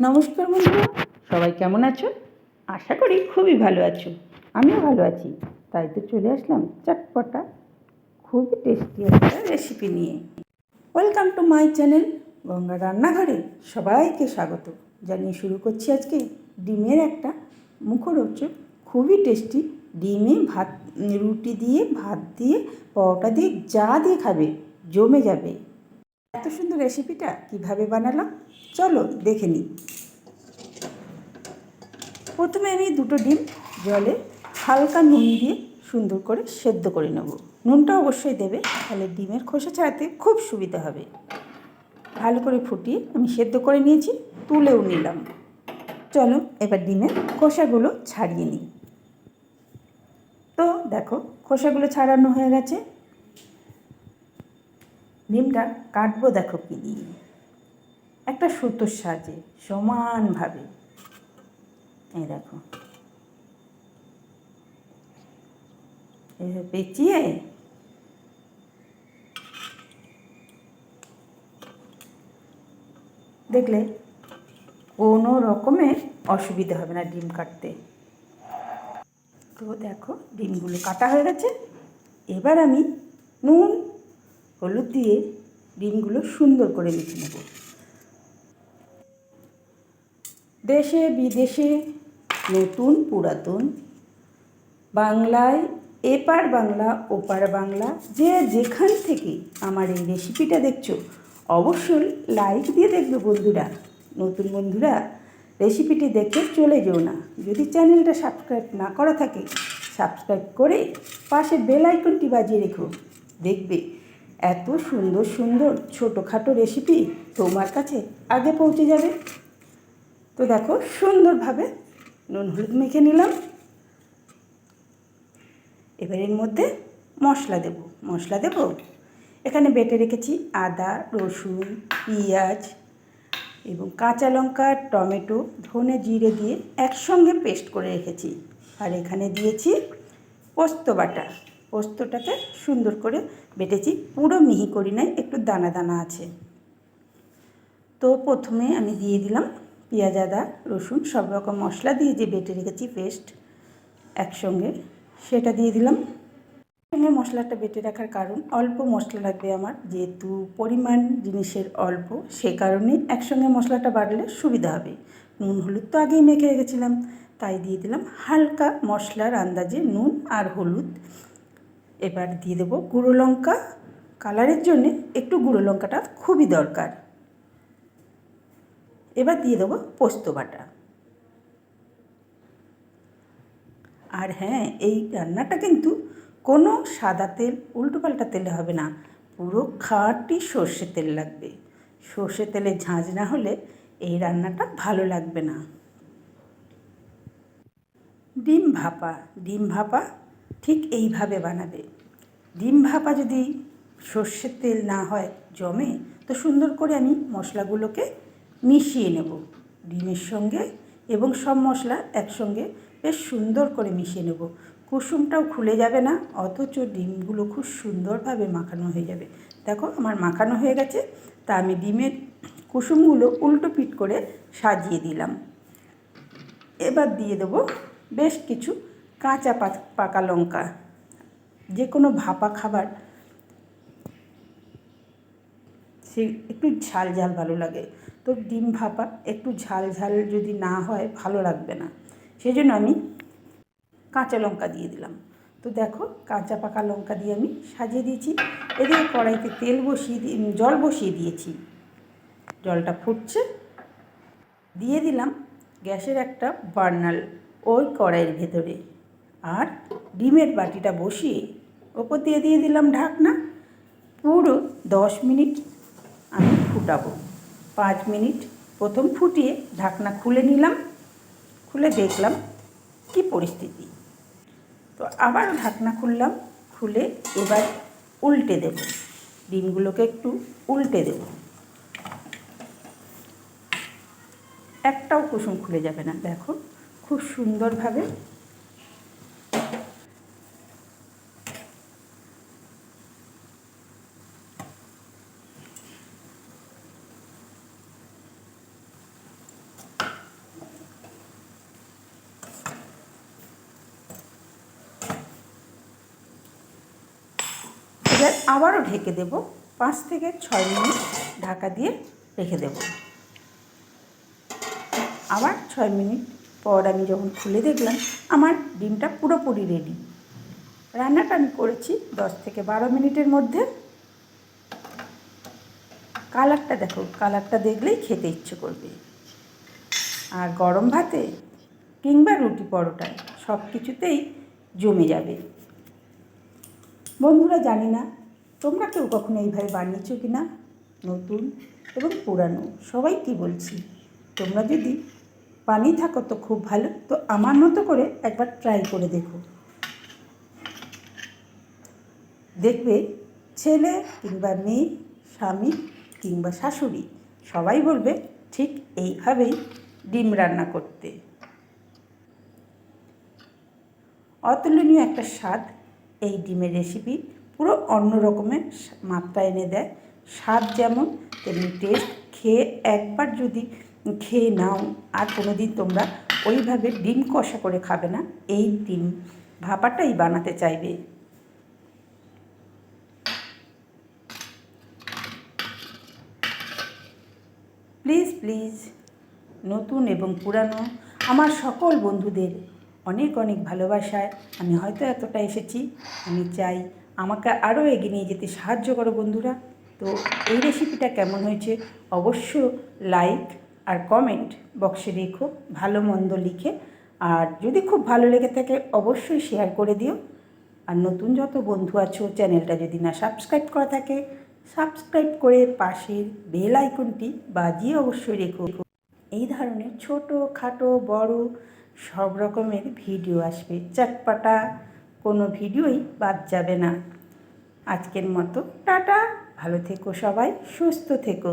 নমস্কার বন্ধুরা, সবাই কেমন আছো? আশা করি খুবই ভালো আছো। আমিও ভালো আছি। তাই তো চলে আসলাম চটপটা, খুবই টেস্টি একটা রেসিপি নিয়ে। Welcome to my channel Ganga রান্নাঘরে সবাইকে স্বাগত। জানিয়ে শুরু করছি আজকে ডিমের একটা মুখরোচক, খুবই টেস্টি ডিমে ভাত, রুটি দিয়ে, ভাত দিয়ে, পরোটা দিয়ে যা দিয়ে খাবে, জমে যাবে। এত সুন্দর রেসিপিটা কীভাবে বানালাম? চলো দেখে নিই। প্রথমে আমি দুটো ডিম জলে হালকা নুন দিয়ে সুন্দর করে সেদ্ধ করে নেব। নুনটা অবশ্যই দেবে, তাহলে ডিমের খোসা ছাড়াতে খুব সুবিধা হবে। ভালো করে ফুটিয়ে আমি সেদ্ধ করে নিয়েছি, তুলেও নিলাম। চলো এবার ডিমের খোসাগুলো ছাড়িয়ে নিই। তো দেখো, খোসাগুলো ছাড়ানো হয়ে গেছে। ডিমটা কাটবো দেখো কি দিয়ে। একটা সুতোর সাজে, সমানভাবে। এই দেখো। পেঁচিয়ে। দেখলে কোনো রকমের অসুবিধা হবে না ডিম কাটতে। তো দেখো, ডিমগুলো কাটা হয়ে গেছে। এবার আমি নুন, হলুদ দিয়ে ডিমগুলো সুন্দর করে মেখে নেব। দেশে বিদেশে নতুন পুরাতন। বাংলায় এপার বাংলা, ওপার বাংলা, যে যেখান থেকে আমার এই রেসিপিটা দেখছ, অবশ্যই লাইক দিয়ে দেখবে বন্ধুরা। নতুন বন্ধুরা রেসিপিটি দেখে চলে যেও না। যদি চ্যানেলটা সাবস্ক্রাইব না করা থাকে সাবস্ক্রাইব করে পাশে বেল আইকনটি বাজিয়ে রেখো। দেখবে এত সুন্দর সুন্দর ছোটোখাটো রেসিপি তোমার কাছে আগে পৌঁছে যাবে। তো দেখো সুন্দরভাবে নুন হলুদ মেখে নিলাম। এবার এর মধ্যে মশলা দেব। মশলা দেব? এখানে বেটে রেখেছি আদা, রসুন, পেঁয়াজ এবং কাঁচা লঙ্কা, টমেটো, ধনে জিরে দিয়ে একসঙ্গে পেস্ট করে রেখেছি। আর এখানে দিয়েছি পোস্ত বাটা পোস্তটাকে সুন্দর করে বেটেছি। পুরো মিহি করি নাই, একটু দানা দানা আছে। তো প্রথমে আমি দিয়ে দিলাম পেঁয়াজ, আদা, রসুন, সব রকম মশলা দিয়ে যে বেটে রেখেছি পেস্ট একসঙ্গে সেটা দিয়ে দিলাম। সঙ্গে মশলাটা বেটে রাখার কারণ, অল্প মশলা লাগবে আমার, যেহেতু পরিমাণ জিনিসের অল্প, সে কারণে একসঙ্গে মশলাটা বাড়লে সুবিধা হবে। নুন, হলুদ তো আগেই মেখে রেখেছিলাম, তাই দিয়ে দিলাম হালকা মশলার আন্দাজে নুন আর হলুদ। এবার দিয়ে দেবো গুঁড়ো লঙ্কা। কালারের জন্যে একটু গুঁড়ো লঙ্কাটা খুবই দরকার। এবার দিয়ে দেবো পোস্ত বাটা। আর হ্যাঁ এই রান্নাটা কিন্তু কোনো সাদা তেল, উল্টোপাল্টা তেলে হবে না, পুরো খাঁটি সর্ষে তেল লাগবে। সর্ষে তেলে ঝাঁঝ না হলে এই রান্নাটা ভালো লাগবে না। ডিম ভাপা ডিম ভাপা ঠিক এইভাবে বানাবে। ডিম ভাপা যদি সর্ষের তেল না হয় জমে, তো সুন্দর করে আমি মশলাগুলোকে মিশিয়ে নেব। ডিমের সঙ্গে এবং সব মশলা একসঙ্গে বেশ সুন্দর করে মিশিয়ে নেব। কুসুমটাও খুলে যাবে না, অথচ ডিমগুলো খুব সুন্দরভাবে মাখানো হয়ে যাবে। দেখো আমার মাখানো হয়ে গেছে, তা আমি ডিমের কুসুমগুলো উল্টো পিট করে সাজিয়ে দিলাম। এবার দিয়ে দেবো বেশ কিছু কাঁচা পাকা লঙ্কা। যে কোনো ভাপা খাবার সে একটু ঝাল ঝাল ভালো লাগে। তো ডিম ভাপা একটু ঝাল ঝাল যদি না হয় ভালো লাগবে না। সেই জন্য আমি কাঁচা লঙ্কা দিয়ে দিলাম। তো দেখো কাঁচা পাকা লঙ্কা দিয়ে আমি সাজিয়ে দিয়েছি। এদিকে কড়াইতে তেল বসিয়ে দিয়ে জল বসিয়ে দিয়েছি। জলটা ফুটছে। দিয়ে দিলাম গ্যাসের একটা বার্নাল ওই কড়াইয়ের ভেতরে। আর ডিমের বাটিটা বসিয়ে ওপর দিয়ে দিয়ে দিলাম ঢাকনা। পুরো দশ মিনিট ফুটাবো। পাঁচ মিনিট প্রথম ফুটিয়ে ঢাকনা খুলে নিলাম। খুলে দেখলাম কি পরিস্থিতি। তো আবার ঢাকনা খুললাম, খুলে এবার উল্টে দেব। ডিমগুলোকে একটু উল্টে দেব। একটাও কুসুম খুলে যাবে না। দেখো, খুব সুন্দরভাবে আবারও ঢেকে দেব। পাঁচ থেকে ছয় মিনিট ঢাকা দিয়ে রেখে দেব। আবার ছয় মিনিট পর আমি যখন খুলে দেখলাম, আমার ডিমটা পুরোপুরি রেডি রান্নাটা আমি করেছি দশ থেকে বারো মিনিটের মধ্যে। কালারটা দেখো, কালারটা দেখলেই খেতে ইচ্ছে করবে। আর গরম ভাতে কিংবা রুটি পরোটায় সব কিছুতেই জমে যাবে। বন্ধুরা জানি না তোমরা কেউ কখনো এইভাবে বানিয়েছো কি না? নতুন এবং পুরানো। সবাই কি বলছি? তোমরা যদি বানিয়ে থাকো তো খুব ভালো। তো আমার মতো করে একবার ট্রাই করে দেখো। দেখবে ছেলে কিংবা মেয়ে, স্বামী কিংবা শাশুড়ি সবাই বলবে, ঠিক এইভাবেই ডিম রান্না করতে। অতুলনীয় একটা স্বাদ এই ডিমের রেসিপি পুরো অন্য রকমের মাত্রা এনে দেয়। স্বাদ যেমন, তেমনি টেস্ট খেয়ে একবার যদি খেয়ে নাও, আর কোনো দিন তোমরা ওইভাবে ডিম কষা করে খাবে না, এই ডিম ভাপাটাই বানাতে চাইবে। প্লিজ প্লিজ, নতুন এবং পুরানো আমার সকল বন্ধুদের অনেক অনেক ভালোবাসায় আমি হয়তো এতটা এসেছি, আমি চাই আমাকে আরও এগিয়ে নিয়ে যেতে সাহায্য করো বন্ধুরা। তো এই রেসিপিটা কেমন হয়েছে অবশ্য লাইক আর কমেন্ট বক্সে রেখো, ভালো মন্দ লিখে। আর যদি খুব ভালো লেগে থাকে অবশ্যই শেয়ার করে দিও। আর নতুন যত বন্ধু আছো চ্যানেলটা যদি না সাবস্ক্রাইব করা থাকে সাবস্ক্রাইব করে পাশের বেল আইকনটি বাজিয়ে অবশ্যই রেখো। এই ধরনের ছোট, খাটো, বড় সব রকমের ভিডিও আসবে। চটপাটা কোনো ভিডিওই বাদ যাবে না। আজকের মতো টাটা। ভালো থেকো সবাই সুস্থ থেকো।